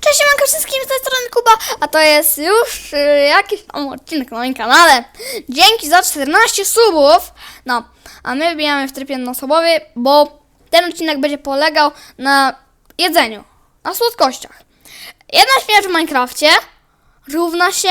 Cześć, siemanko wszystkim z tej strony Kuba, a to jest już y, jakiś tam odcinek na moim kanale. Dzięki za 14 subów. No, a my wbijamy w tryb jednoosobowy, bo ten odcinek będzie polegał na jedzeniu, na słodkościach. Jedna śmierć w Minecrafcie równa się...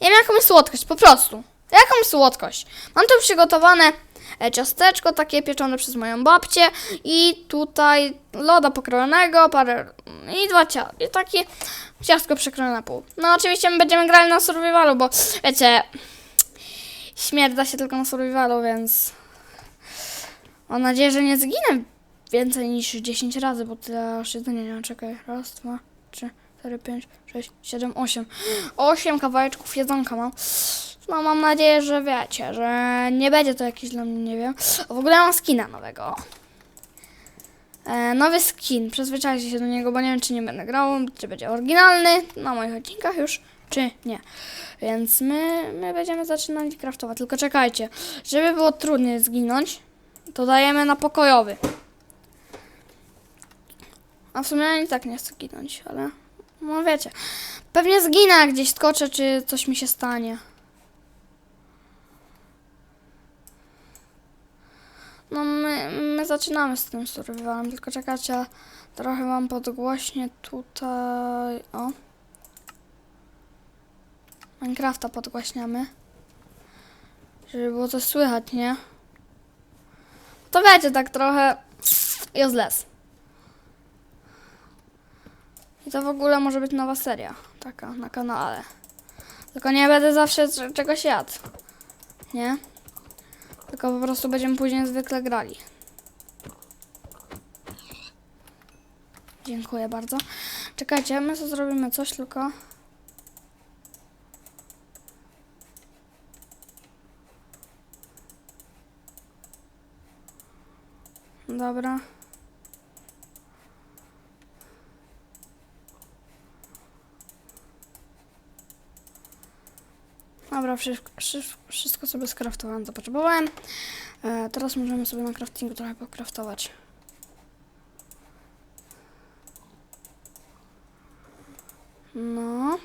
Ja wiem jakąś słodkość, po prostu. Jakąś słodkość. Mam tu przygotowane ciasteczko takie pieczone przez moją babcię i tutaj loda pokrojonego, parę i dwa cia i takie ciastko przekrojone na pół. No oczywiście my będziemy grali na survivalu, bo wiecie, śmierć da się tylko na survivalu, więc mam nadzieję, że nie zginę więcej niż 10 razy, bo tyle aż jedzenia nie ma. Czekaj, raz, dwa, trzy, cztery, pięć, sześć, siedem, osiem. Osiem kawałeczków jedzonka mam. No mam nadzieję, że wiecie, że nie będzie to jakiś dla mnie, nie wiem. W ogóle mam skina nowego. E, nowy skin, przyzwyczajcie się do niego, bo nie wiem, czy nie będę grał, czy będzie oryginalny na moich odcinkach już, czy nie. Więc my, my będziemy zaczynać craftować, tylko czekajcie, żeby było trudniej zginąć, to dajemy na pokojowy. A w sumie ja i tak nie chcę ginąć, ale no wiecie, pewnie zginę, gdzieś skoczę, czy coś mi się stanie. No my, my zaczynamy z tym survivalem, tylko czekajcie, trochę wam podgłośnie tutaj, o. Minecrafta podgłaśniamy. Żeby było coś słychać, nie? To wiecie, tak trochę useless. I to w ogóle może być nowa seria, taka na kanale. Tylko nie będę zawsze czegoś jadł, nie? Tylko po prostu będziemy później zwykle grali. Dziękuję bardzo. Czekajcie, my co zrobimy coś tylko. Dobra. Dobra, wszystko, sobie skraftowałem, co potrzebowałem. E, teraz możemy sobie na craftingu trochę pokraftować. No.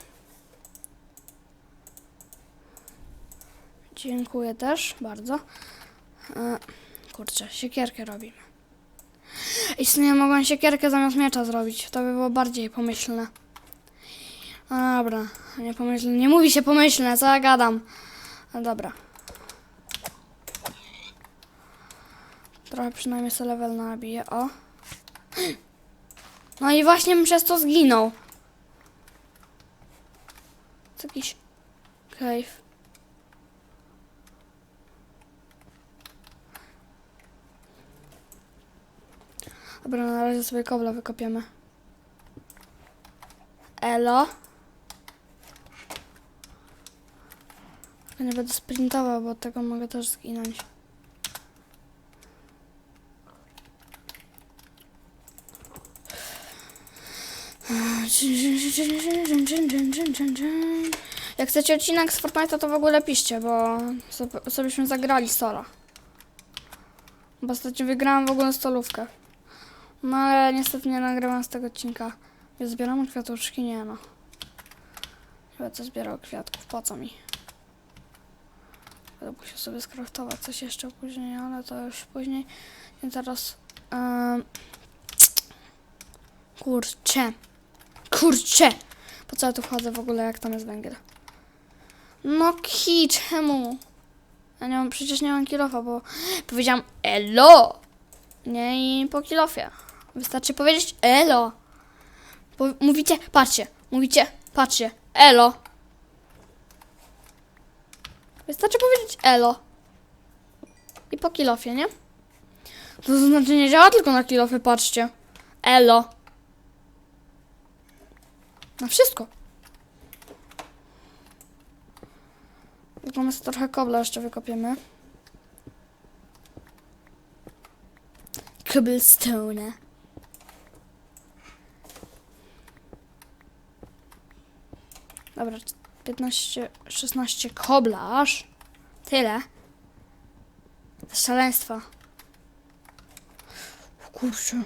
Dziękuję też bardzo. E, kurczę, siekierkę robimy. I w sumie mogłem siekierkę zamiast miecza zrobić. To by było bardziej pomyślne. Dobra, nie pomyślne. Nie mówi się pomyślne, co ja gadam. No dobra. Trochę przynajmniej sobie level nabiję, o. No i właśnie przez to zginął. To jakiś cave. Dobra, na razie sobie kobla wykopiemy. Elo. Tylko nie będę sprintował, bo od tego mogę też zginąć. Jak chcecie odcinek z Fortnite'a, to w ogóle piszcie, bo so- sobyśmy zagrali sola. Bo ostatnio wygrałam w ogóle stolówkę. No ale niestety nie nagrywam z tego odcinka. Ja zbieram kwiatuszki? Nie no. Chyba co zbierał kwiatków, po co mi? Musiał sobie skraftować coś jeszcze później, ale to już później. I teraz... Um, kurczę. Kurczę! Po co ja tu wchodzę w ogóle, jak tam jest węgiel? No ki, czemu? Ja nie mam, przecież nie mam kilofa, bo powiedziałam elo! Nie i po kilofie. Wystarczy powiedzieć elo. Mówicie, patrzcie, mówicie, patrzcie, elo. Wystarczy powiedzieć elo. I po kilofie, nie? To znaczy nie działa tylko na kilofie, patrzcie. Elo. Na wszystko. Tylko trochę kobla jeszcze wykopiemy. Cobblestone. Dobra, 15, 16 kobla aż. Tyle. Szaleństwa. Kurczę.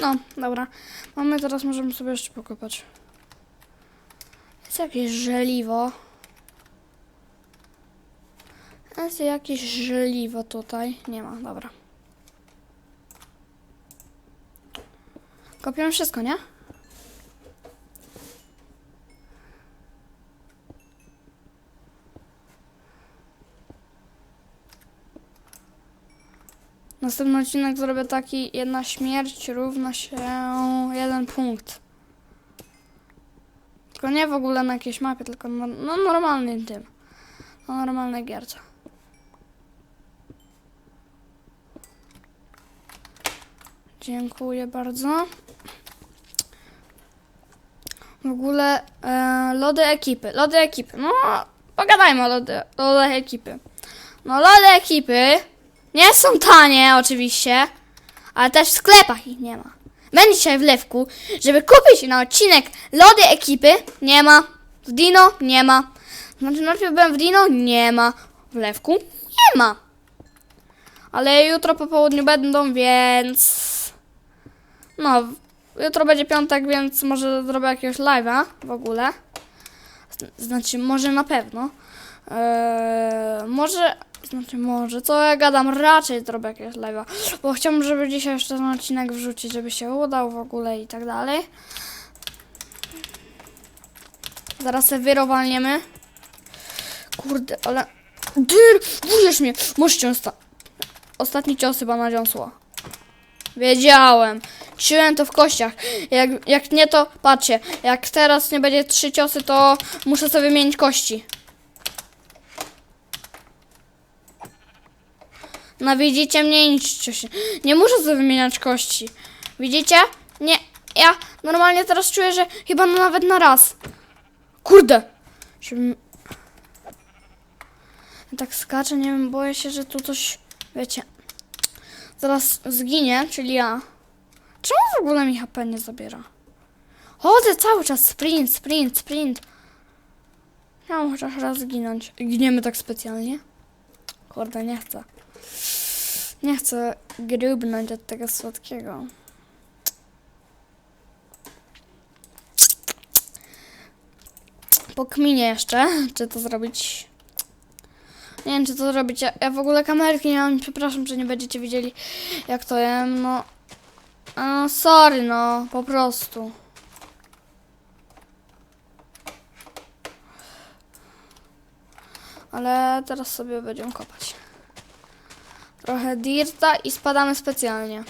No, dobra. Mamy teraz, możemy sobie jeszcze pokopać. Jest jakieś żeliwo. Jest jakieś żeliwo tutaj. Nie ma, dobra. Kopiemy wszystko, nie? Następny odcinek zrobię taki, jedna śmierć równa się jeden punkt. Tylko nie w ogóle na jakiejś mapie, tylko na no, normalnym tym. Na normalnej gierce. Dziękuję bardzo. W ogóle e, lody ekipy, lody ekipy. No, pogadajmy o lody, lodach ekipy. No, lody ekipy nie są tanie oczywiście, ale też w sklepach ich nie ma. Będę dzisiaj w Lewku, żeby kupić na odcinek lody ekipy. Nie ma. W Dino nie ma. Znaczy najpierw byłem w Dino, nie ma. W Lewku nie ma. Ale jutro po południu będą, więc... No, jutro będzie piątek, więc może zrobię jakiegoś live'a w ogóle. Znaczy, może na pewno. Eee, może, znaczy może, co ja gadam, raczej zrobię jakiegoś live'a, bo chciałbym, żeby dzisiaj jeszcze ten odcinek wrzucić, żeby się udał w ogóle i tak dalej. Zaraz se wyrowalniemy. Kurde, ale... Dyr, wujesz mnie, możecie osta... Ostatni cios chyba nadziąsło. Wiedziałem. Czułem to w kościach. Jak, jak nie to, patrzcie, jak teraz nie będzie trzy ciosy, to muszę sobie wymienić kości. No widzicie mnie, niczcie się. Nie muszę sobie wymieniać kości. Widzicie? Nie, ja normalnie teraz czuję, że chyba nawet na raz. Kurde. Tak skaczę, nie wiem, boję się, że tu coś, wiecie, zaraz zginie, czyli ja. Czemu w ogóle mi HP nie zabiera? Chodzę cały czas, sprint, sprint, sprint. Ja chociaż raz zginąć. Giniemy tak specjalnie? Kurde, nie chcę. Nie chcę grubnąć od tego słodkiego. Pokminię jeszcze, czy to zrobić. Nie wiem, czy to zrobić. Ja, ja w ogóle kamerki nie mam. Przepraszam, że nie będziecie widzieli, jak to jem. No, no sorry, no, po prostu. Ale teraz sobie będziemy kopać. Trochę dirta i spadamy specjalnie.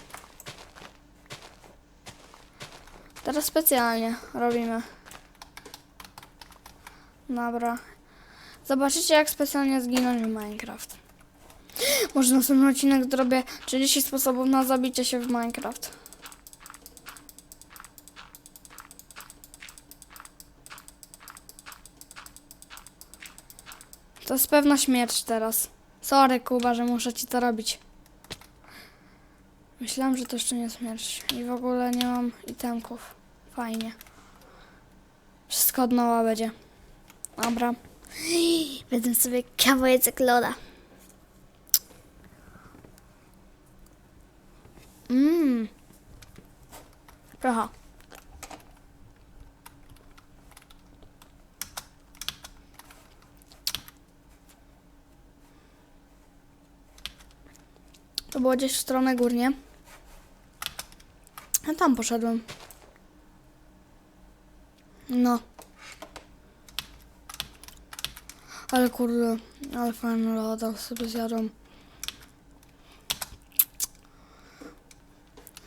Teraz specjalnie robimy. Dobra. Zobaczycie jak specjalnie zginąć w Minecraft. Może następny odcinek zrobię 30 sposobów na zabicie się w Minecraft. To jest pewna śmierć teraz. Sorry, Kuba, że muszę ci to robić. Myślałam, że to jeszcze nie śmierć. I w ogóle nie mam itemków. Fajnie. Wszystko od nowa będzie. Dobra. Będę sobie kawałek loda. Mmm. Trochę. To było gdzieś w stronę górnie. A tam poszedłem. No. Ale kurde, ale fajny loda sobie zjadłem.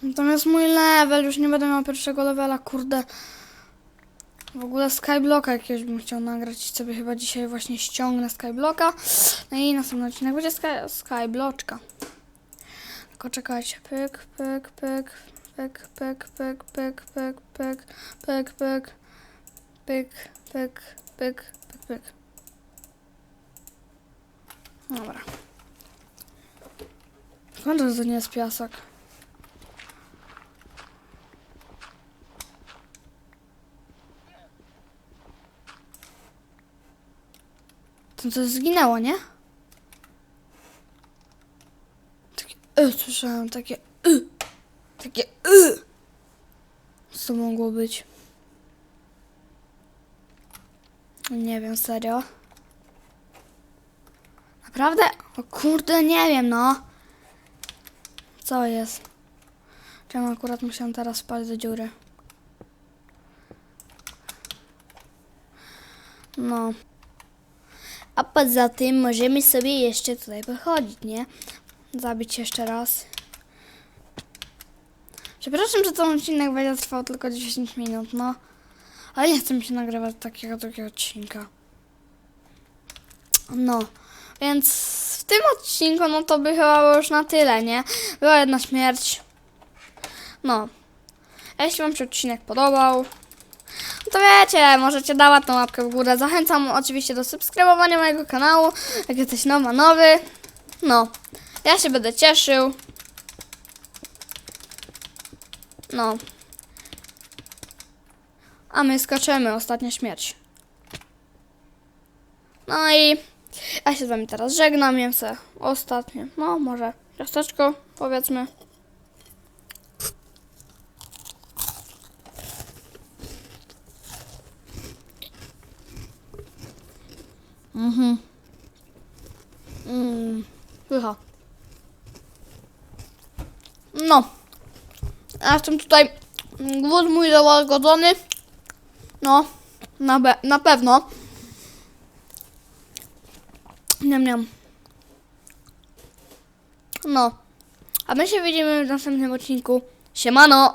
Natomiast mój level, już nie będę miał pierwszego levela, kurde. W ogóle Skyblocka jakiegoś bym chciał nagrać sobie chyba dzisiaj właśnie ściągnę Skyblocka. No i następny odcinek będzie Sky, Skybloczka. Tylko czekajcie. Pyk, pyk, pyk, pyk, pyk, pyk, pyk, pyk, pyk, pyk, pyk, pyk, pyk, pyk, pyk, pyk. Dobra. Skąd to nie jest piasek? To coś zginęło, nie? Takie y, słyszałem, takie y, takie y. Co mogło być? Nie wiem, serio. Naprawdę? O kurde, nie wiem, no. Co jest? Czemu akurat musiałam teraz spać do dziury? No. A poza tym możemy sobie jeszcze tutaj pochodzić, nie? Zabić jeszcze raz. Przepraszam, że ten odcinek będzie trwał tylko 10 minut, no. Ale nie chcę mi się nagrywać takiego drugiego odcinka. No, więc w tym odcinku, no to by chyba było już na tyle, nie? Była jedna śmierć. No. A jeśli Wam się odcinek podobał, to wiecie, możecie dawać tą łapkę w górę. Zachęcam oczywiście do subskrybowania mojego kanału, jak jesteś nowa, nowy. No, ja się będę cieszył. No. A my skaczemy, ostatnia śmierć. No i ja się z wami teraz żegnam, jem ostatnie, no może ciasteczko, powiedzmy. Mhm. Mm. Pycha. No. Ja jestem tutaj głód mój załagodzony. No, na, na pewno. Niam, niam. No. A my się widzimy w następnym odcinku. Siemano!